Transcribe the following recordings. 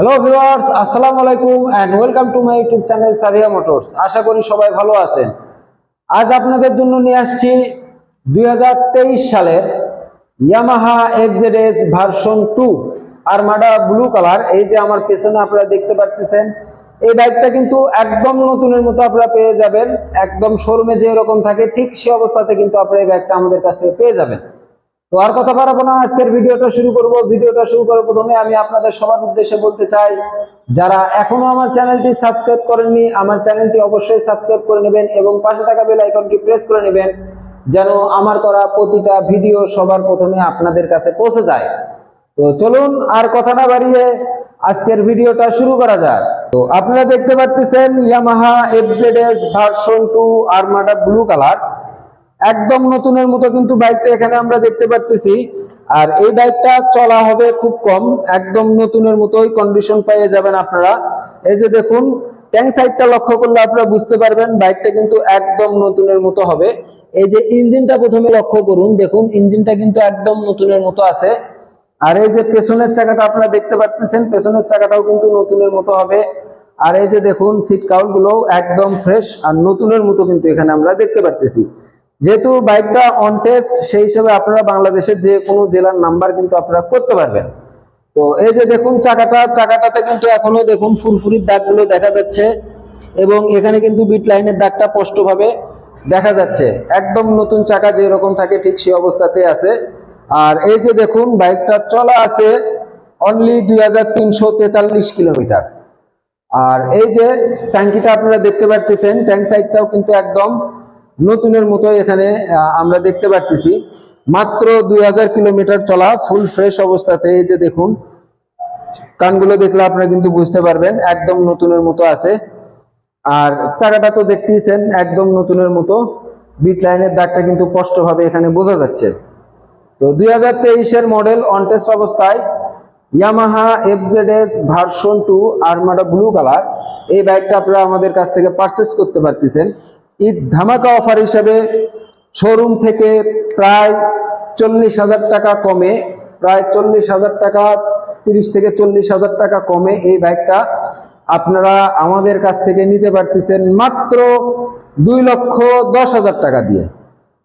Hello viewers আসসালামু আলাইকুম and welcome to my YouTube channel Saria Motors আশা করি সবাই ভালো আছেন। আজ আপনাদের জন্য নিয়ে আসছি দুই হাজার তেইশ সালের Yamaha XZS version two Armada blue colour এই যে আমার পেছনে আপনারা দেখতে পাচ্ছেন এই বাইকটা কিন্তু একদম নতুনের মতো আপনারা পেয়ে যাবেন। একদম শোরুমে যে এরকম থাকে, ঠিক সে অবস্থাতে কিন্তু আপনারা এই বাইকটা আমাদের কাছ থেকে পেয়ে যাবেন। তো আর কথা বাড়াবো না, আজকের ভিডিওটা শুরু করব। ভিডিওটা শুরু করার প্রথমে আমি আপনাদের সবার উদ্দেশ্যে বলতে চাই, যারা এখনও আমার চ্যানেলটি সাবস্ক্রাইব করেননি, আমার চ্যানেলটি অবশ্যই সাবস্ক্রাইব করে নেবেন এবং পাশে থাকা বেল আইকনটি প্রেস করে নেবেন, যেন আমার করা প্রতিটা ভিডিও সবার প্রথমে আপনাদের কাছে পৌঁছে যায়। তো চলুন আর কথা না বাড়িয়ে আজকের ভিডিওটা শুরু করা যাক। তো আপনারা দেখতে পাচ্ছেন Yamaha FZS version two Armada blue colour একদম নতুনের মতো কিন্তু বাইকটা এখানে আমরা দেখতে পাচ্ছি আর এই বাইকটা চলা হবে খুব কম, একদম নতুনের মতোই কন্ডিশন পেয়ে যাবেন আপনারা। এই যে দেখুন ট্যাঙ্ক সাইডটা লক্ষ্য করলে আপনারা বুঝতে পারবেন বাইকটা কিন্তু একদম নতুনের মতো হবে। এই যে ইঞ্জিনটা প্রথমে লক্ষ্য করুন, দেখুন, ইঞ্জিনটা কিন্তু একদম নতুনের মতো আছে। আর এই যে পেছনের চাকাটা আপনারা দেখতে পাচ্ছেন পেছনের চাকাটাও কিন্তু নতুনের মতো হবে। আর এই যে দেখুন সিট কাউলগুলো একদম ফ্রেশ আর নতুনের মতো কিন্তু এখানে আমরা দেখতে পাচ্ছি যেহেতু বাইকটা অন টেস্ট সেই হিসেবে আপনারা বাংলাদেশের যে কোনো জেলার নাম্বার কিন্তু আপনারা করতে পারবেন। তো এই যে দেখুন চাকাটা, চাকাটাতে কিন্তু এখনও দেখুন ফুরফুরির দাগগুলো দেখা যাচ্ছে এবং এখানে কিন্তু বিট লাইনের দাগটা স্পষ্টভাবে দেখা যাচ্ছে। একদম নতুন চাকা যে রকম থাকে ঠিক সেই অবস্থাতে আছে। আর এই যে দেখুন বাইকটা চলা আছে অনলি দুই হাজার তিনশো তেতাল্লিশ কিলোমিটার। আর এই যে ট্যাঙ্কিটা আপনারা দেখতে পাচ্ছেন ট্যাঙ্ক সাইডটাও কিন্তু একদম নতুনের মতো এখানে আমরা দেখতে পাচ্ছি মাত্র দুই হাজার কিলোমিটার চলা ফুল ফ্রেশ অবস্থাতে, এই যে দেখুন, কানগুলো দেখলে আপনারা কিন্তু বুঝতে পারবেন, একদম নতুনের মতো আছে। আর চাকাটা তো দেখতেইছেন, একদম নতুনের মতো। বিট লাইনের দাগটা কিন্তু স্পষ্টভাবে এখানে বোঝা যাচ্ছে। তো দুই হাজার তেইশের মডেল অনটেস্ট অবস্থায় Yamaha FZS version two Armada blue colour এই বাইকটা আপনারা আমাদের কাছ থেকে পারচেস করতে পারতেছেন। ঈদ ধামাকা অফার হিসেবে শোরুম থেকে প্রায় চল্লিশ হাজার টাকা কমে, প্রায় চল্লিশ হাজার টাকা, তিরিশ থেকে চল্লিশ হাজার টাকা কমে এই বাইকটা আপনারা আমাদের কাছ থেকে নিতে পারতেছেন মাত্র দুই লক্ষ দশ হাজার টাকা দিয়ে।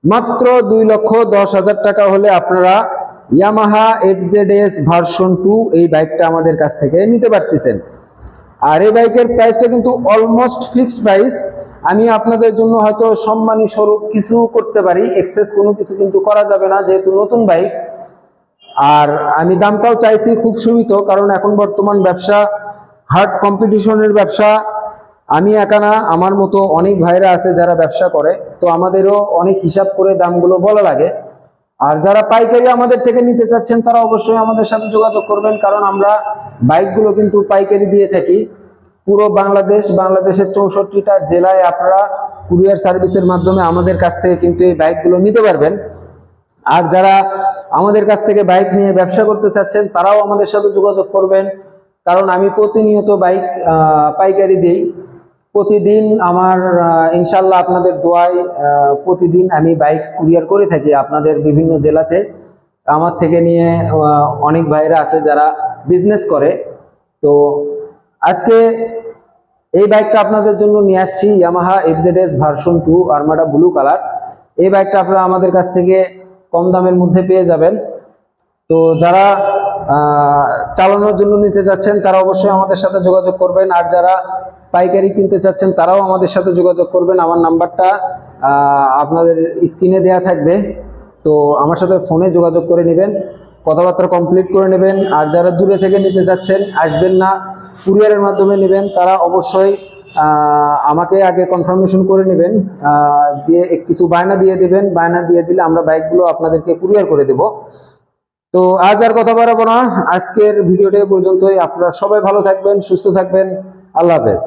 মাত্র দুই লক্ষ দশ হাজার টাকা হলে আপনারা Yamaha FZ S version two এই বাইকটা আমাদের কাছ থেকে নিতে পারতেছেন। আর এই বাইকের প্রাইসটা কিন্তু অলমোস্ট ফিক্সড প্রাইস আমি আপনাদের জন্য হয়তো সম্মানী স্বরূপ কিছু করতে পারি এক্সেস কোনো কিছু কিন্তু করা যাবে না, যেহেতু নতুন বাইক আর আমি দামটাও চাইছি খুব সীমিত, কারণ এখন বর্তমান ব্যবসা হার্ড কম্পিটিশনের ব্যবসা। আমি একা না, আমার মতো অনেক ভাইরা আছে যারা ব্যবসা করে, তো আমাদেরও অনেক হিসাব করে দামগুলো বলা লাগে। আর যারা পাইকারি আমাদের থেকে নিতে চাচ্ছেন, তারা অবশ্যই আমাদের সাথে যোগাযোগ করবেন, কারণ আমরা বাইকগুলো কিন্তু পাইকারি দিয়ে থাকি। পুরো বাংলাদেশ, বাংলাদেশের চৌষট্টিটা জেলায় আপনারা কুরিয়ার সার্ভিসের মাধ্যমে আমাদের কাছ থেকে কিন্তু এই বাইকগুলো নিতে পারবেন। আর যারা আমাদের কাছ থেকে বাইক নিয়ে ব্যবসা করতে চাচ্ছেন, তারাও আমাদের সাথে যোগাযোগ করবেন। কারণ আমি প্রতিনিয়ত বাইক পাইকারি দিই। প্রতিদিন আমার ইনশাল্লাহ আপনাদের দোয়ায় প্রতিদিন আমি বাইক কুরিয়ার করে থাকি আপনাদের বিভিন্ন জেলাতে। আমার থেকে নিয়ে অনেক ভাইরা আছে যারা বিজনেস করে। তো আজকে এই বাইকটা আপনাদের জন্য নিয়ে আসছি Yamaha FZS version two Armada blue colour এই বাইকটা আপনারা আমাদের কাছ থেকে কম দামের মধ্যে পেয়ে যাবেন। তো যারা চালানোর জন্য নিতে চাচ্ছেন, তারা অবশ্যই আমাদের সাথে যোগাযোগ করবেন। আর যারা পাইকারি কিনতে চাচ্ছেন, তারাও আমাদের সাথে যোগাযোগ করবেন। আমার নাম্বারটা আপনাদের স্ক্রিনে দেয়া থাকবে। তো আমার সাথে ফোনে যোগাযোগ করে নেবেন, কথাবার্তা কমপ্লিট করে নেবেন, আর যারা দূরে থেকে নিতে চাচ্ছেন, আসবেন না, কুরিয়ারের মাধ্যমে নেবেন, তারা অবশ্যই আমাকে আগে কনফার্মেশন করে নেবেন দিয়ে কিছু বায়না দিয়ে দেবেন, বায়না দিয়ে দিলে আমরা বাইকগুলো আপনাদেরকে কুরিয়ার করে দেব। তো আজ আর কথা বাড়াবো না, আজকের ভিডিওটা পর্যন্তই, আপনারা সবাই ভালো থাকবেন, সুস্থ থাকবেন, আল্লাহ হাফেজ।